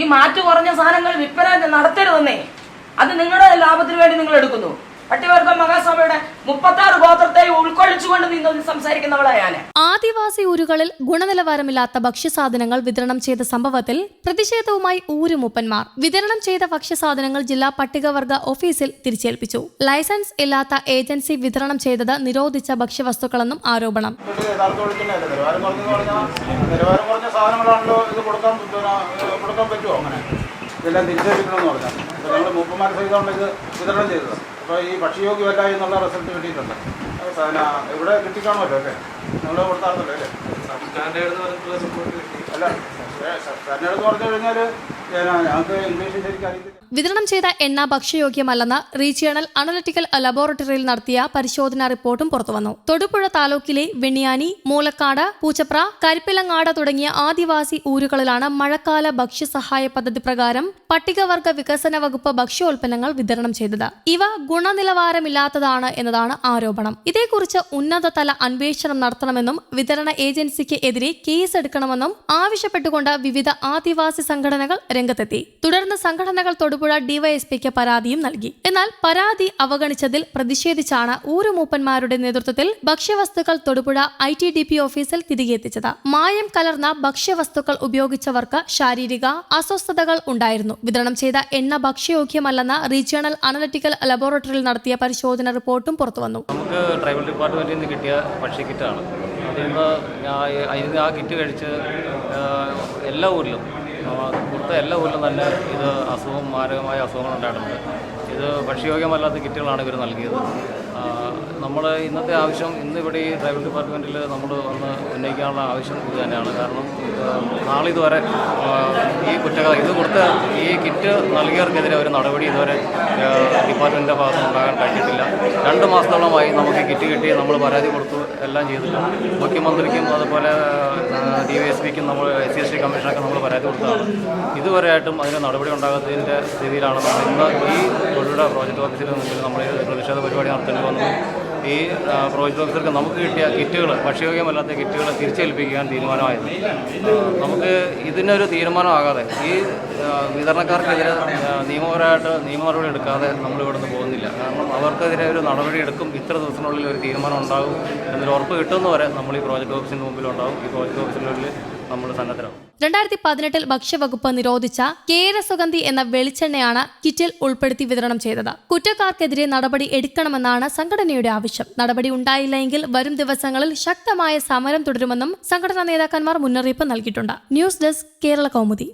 ഈ മാറ്റു കുറഞ്ഞ സാധനങ്ങൾ വിൽപ്പന നടത്തരുതെന്നേ. അത് നിങ്ങളുടെ ലാഭത്തിന് വേണ്ടി നിങ്ങൾ എടുക്കുന്നു. പട്ടികവർഗ മഹാസഭയുടെ മുപ്പത്തി ആറ് ഗോത്രത്തെ ഉൾക്കൊള്ളിച്ചുകൊണ്ട് നിന്ന് സംസാരിക്കുന്നവളാ ആദിവാസി ഊരുകളിൽ ഗുണനിലവാരമില്ലാത്ത ഭക്ഷ്യസാധനങ്ങൾ വിതരണം ചെയ്ത സംഭവത്തിൽ പ്രതിഷേധവുമായി ഊരുമൂപ്പന്മാർ വിതരണം ചെയ്ത ഭക്ഷ്യസാധനങ്ങൾ ജില്ലാ പട്ടികവർഗ ഓഫീസിൽ തിരിച്ചേൽപ്പിച്ചു. ലൈസൻസ് ഇല്ലാത്ത ഏജൻസി വിതരണം ചെയ്തത് നിരോധിച്ച ഭക്ഷ്യവസ്തുക്കളെന്നും ആരോപണം. ഇത് യഥാർത്ഥ ഒഴുക്കിനല്ല പറഞ്ഞാൽ നിലവാരം സാധനങ്ങളാണല്ലോ ഇത് കൊടുക്കാൻ കൊടുക്കാൻ പറ്റുമോ അങ്ങനെ ഇതെല്ലാം തിരിച്ചേൽപ്പിക്കണമെന്ന് പറഞ്ഞാൽ ഞങ്ങൾ മൂപ്പന്മാർ സഹിതമാണ് ഇത് വിതരണം ചെയ്തത്. അപ്പോൾ ഈ ഭക്ഷ്യയോഗ്യമല്ല എന്നുള്ള റിസൾട്ട് കിട്ടിയിട്ടുണ്ട്. സാധന ഇവിടെ കിട്ടിക്കാണുമല്ലോ അല്ലേ? നിങ്ങൾ കൊടുത്താറുണ്ടല്ലോ അല്ലേ? അല്ല വിതരണം ചെയ്ത എണ്ണ ഭക്ഷ്യയോഗ്യമല്ലെന്ന് റീജിയണൽ അനലറ്റിക്കൽ ലബോറട്ടറിയിൽ നടത്തിയ പരിശോധനാ റിപ്പോർട്ടും പുറത്തുവന്നു. തൊടുപുഴ താലൂക്കിലെ വെണ്ണിയാനി മൂലക്കാട് പൂച്ചപ്ര കരിപ്പിലങ്ങാട് തുടങ്ങിയ ആദിവാസി ഊരുകളിലാണ് മഴക്കാല ഭക്ഷ്യസഹായ പദ്ധതി പ്രകാരം പട്ടികവർഗ വികസന വകുപ്പ് ഭക്ഷ്യോൽപ്പന്നങ്ങൾ വിതരണം ചെയ്തത്. ഇവ ഗുണനിലവാരമില്ലാത്തതാണ് എന്നതാണ് ആരോപണം. ഇതേക്കുറിച്ച് ഉന്നതതല അന്വേഷണം നടത്തണമെന്നും വിതരണ ഏജൻസിക്ക് എതിരെ കേസെടുക്കണമെന്നും ആവശ്യപ്പെട്ടുകൊണ്ട് വിവിധ ആദിവാസി സംഘടനകൾ രംഗത്തെത്തി. തുടർന്ന് സംഘടനകൾ തൊടുപുഴ ഡിവൈഎസ്പിക്ക് പരാതിയും നൽകി. എന്നാൽ പരാതി അവഗണിച്ചതിൽ പ്രതിഷേധിച്ചാണ് ഊരുമൂപ്പന്മാരുടെ നേതൃത്വത്തിൽ ഭക്ഷ്യവസ്തുക്കൾ Thodupuzha I T D P ഓഫീസിൽ തിരികെ എത്തിച്ചത്. മായം കലർന്ന ഭക്ഷ്യവസ്തുക്കൾ ഉപയോഗിച്ചവർക്ക് ശാരീരിക അസ്വസ്ഥതകൾ ഉണ്ടായിരുന്നു. വിതരണം ചെയ്ത എണ്ണ ഭക്ഷ്യയോഗ്യമല്ലെന്ന റീജിയണൽ അനലറ്റിക്കൽ ലബോറട്ടറിയിൽ നടത്തിയ പരിശോധന റിപ്പോർട്ടും പുറത്തുവന്നു. നമുക്ക് ട്രൈബൽ ഡിപ്പാർട്ട്മെന്റിൽ നിന്ന് കിട്ടിയ ഭക്ഷ്യക്കിറ്റാണ് അതിന് ആ കിറ്റ് കഴിച്ച് എല്ലാ ഊരിലും. കൊടുത്ത എല്ലാ ഊരിലും തന്നെ ഇത് അസുഖം മാരകമായ അസുഖങ്ങൾ ഉണ്ടായിട്ടുണ്ട് ഇത് ഭക്ഷ്യയോഗ്യമല്ലാത്ത കിറ്റുകളാണ് ഇവർ നൽകിയത്. നമ്മൾ ഇന്നത്തെ ആവശ്യം ഇന്ന് ഇവിടെ ഈ ട്രൈബൽ ഡിപ്പാർട്ട്മെന്റിൽ നമ്മൾ വന്ന് ഉന്നയിക്കാനുള്ള ആവശ്യം ഇത് തന്നെയാണ്. കാരണം നാളെ ഇതുവരെ ഈ കുറ്റകഥ ഇത് കൊടുത്ത ഈ കിറ്റ് നൽകിയവർക്കെതിരെ ഒരു നടപടി ഇതുവരെ ഡിപ്പാർട്ട്മെന്റിന്റെ ഭാഗത്ത് ഉണ്ടാകാൻ കഴിഞ്ഞിട്ടില്ല. രണ്ട് മാസത്തോളമായി നമുക്ക് കിറ്റ് കിട്ടി നമ്മൾ പരാതി കൊടുത്തു എല്ലാം ചെയ്തിട്ട്. മുഖ്യമന്ത്രിക്കും അതുപോലെ ഡി വൈ എസ് പിക്കും നമ്മൾ എസ് സി എസ് ടി കമ്മീഷനൊക്കെ നമ്മൾ പരാതി കൊടുത്തതാണ്. ഇതുവരെയായിട്ടും അതിന് നടപടി ഉണ്ടാകാത്തതിന്റെ സ്ഥിതിയിലാണ് നമ്മൾ ഇന്ന് ഈ തൊഴിലുടെ പ്രോജക്റ്റ് ഓഫീസിൽ നമ്മൾ പ്രതിഷേധ പരിപാടി നടത്തേണ്ടി വന്നത്. ഈ പ്രോജക്ട് ഓഫീസർക്ക് നമുക്ക് കിട്ടിയ കിറ്റുകൾ ഭക്ഷ്യയോഗ്യമല്ലാത്ത കിറ്റുകൾ തിരിച്ചേൽപ്പിക്കാൻ തീരുമാനമായത്. നമുക്ക് ഇതിനൊരു തീരുമാനമാകാതെ ഈ വിതരണക്കാർക്കെതിരെ നിയമപരമായിട്ട് നിയമ നടപടി എടുക്കാതെ നമ്മൾ ഇവിടുന്ന് പോകുന്നില്ല. കാരണം അവർക്കെതിരെ ഒരു നടപടി എടുക്കും ഇത്ര ദിവസത്തിനുള്ളിൽ ഒരു തീരുമാനം ഉണ്ടാകും എന്നൊരു ഉറപ്പ് കിട്ടുന്നവരെ നമ്മൾ ഈ പ്രോജക്ട് ഓഫീസിന് മുമ്പിലുണ്ടാകും. ഈ പ്രോജക്ട് ഓഫീസിനുള്ളിൽ നമ്മൾ സന്നദ്ധരാകും രണ്ടായിരത്തി പതിനെട്ടിൽ ഭക്ഷ്യവകുപ്പ് നിരോധിച്ച കേരസുഗന്ധി എന്ന വെളിച്ചെണ്ണയാണ് കിറ്റിൽ ഉൾപ്പെടുത്തി വിതരണം ചെയ്തത്. കുറ്റക്കാർക്കെതിരെ നടപടി എടുക്കണമെന്നാണ് സംഘടനയുടെ ആവശ്യം. നടപടി ഉണ്ടായില്ലെങ്കിൽ വരും ദിവസങ്ങളിൽ ശക്തമായ സമരം തുടരുമെന്നും സംഘടനാ നേതാക്കന്മാർ മുന്നറിയിപ്പ് നൽകിയിട്ടുണ്ട്. News desk Kerala Kaumudi.